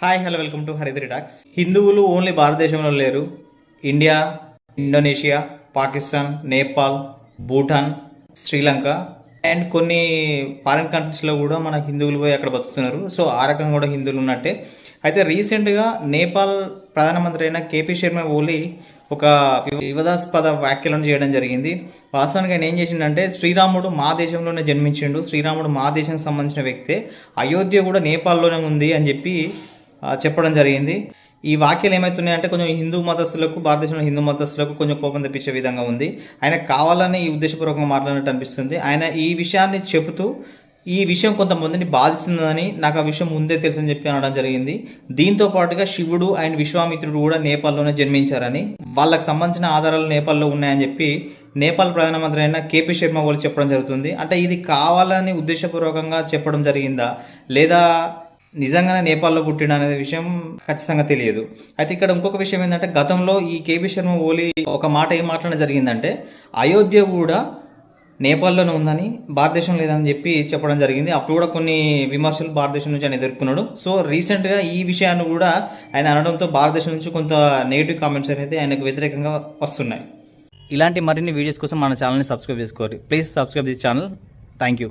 Hi hello welcome to Haridri talks హిందువులు only భారతదేశంలో లేరు. India Indonesia Pakistan Nepal Bhutan Sri Lanka and కొన్ని foreign కంట్రీస్లో కూడా మన హిందువులు పోయి అక్కడ బతుకుతున్నారు. సో ఆ రకంగా కూడా హిందువులు ఉన్నట్టే. అయితే రీసెంట్గా నేపాల్ ప్రధానమంత్రి అయిన కేపీ శర్మ ఓలీ ఒక వివాదాస్పద వ్యాఖ్యలను చేయడం జరిగింది. వాస్తవానికి ఆయన ఏం చేసిండంటే శ్రీరాముడు మా దేశంలోనే జన్మించిండు. శ్రీరాముడు మా దేశం సంబంధించిన వ్యక్తే. అయోధ్య కూడా నేపాల్లోనే ఉంది అని చెప్పి చెప్పడం జరిగింది. ఈ వాక్యాలు ఏమవుతున్నాయంటే కొంచెం హిందూ మతస్థులకు భారతదేశంలో హిందూ మతస్థులకు కొంచెం కోపం తెప్పించే విధంగా ఉంది. ఆయన కావాలని ఈ ఉద్దేశపూర్వకంగా మాట్లాడినట్టు అనిపిస్తుంది. ఆయన ఈ విషయాన్ని చెబుతూ ఈ విషయం కొంతమందిని బాధిస్తుందని నాకు ఆ విషయం ముందే తెలుసని చెప్పి అనడం జరిగింది. దీంతో పాటుగా శివుడు ఆయన విశ్వామిత్రుడు కూడా నేపాల్లోనే జన్మించారని వాళ్ళకి సంబంధించిన ఆధారాలు నేపాల్లో ఉన్నాయని చెప్పి నేపాల్ ప్రధానమంత్రి అయిన కేపీ శర్మ వాళ్ళు చెప్పడం జరుగుతుంది. అంటే ఇది కావాలని ఉద్దేశపూర్వకంగా చెప్పడం జరిగిందా? లేదా నిజంగానే నేపాల్లో పుట్టిన అనే విషయం ఖచ్చితంగా తెలియదు. అయితే ఇక్కడ ఇంకొక విషయం ఏంటంటే గతంలో ఈ కేపీ శర్మ ఓలీ ఒక మాట ఏం మాట్లాడడం జరిగిందంటే అయోధ్య కూడా నేపాల్లోనే ఉందని భారతదేశం లేదని చెప్పి చెప్పడం జరిగింది. అప్పుడు కూడా కొన్ని విమర్శలు భారతదేశం నుంచి ఆయన ఎదుర్కొన్నాడు. సో రీసెంట్గా ఈ విషయాన్ని కూడా ఆయన అనడంతో భారతదేశం నుంచి కొంత నెగిటివ్ కామెంట్స్ అనేది ఆయనకు వ్యతిరేకంగా వస్తున్నాయి. ఇలాంటి మరిన్ని వీడియోస్ కోసం మన ఛానల్ని సబ్స్క్రైబ్ చేసుకోవాలి please subscribe this channel. Thank you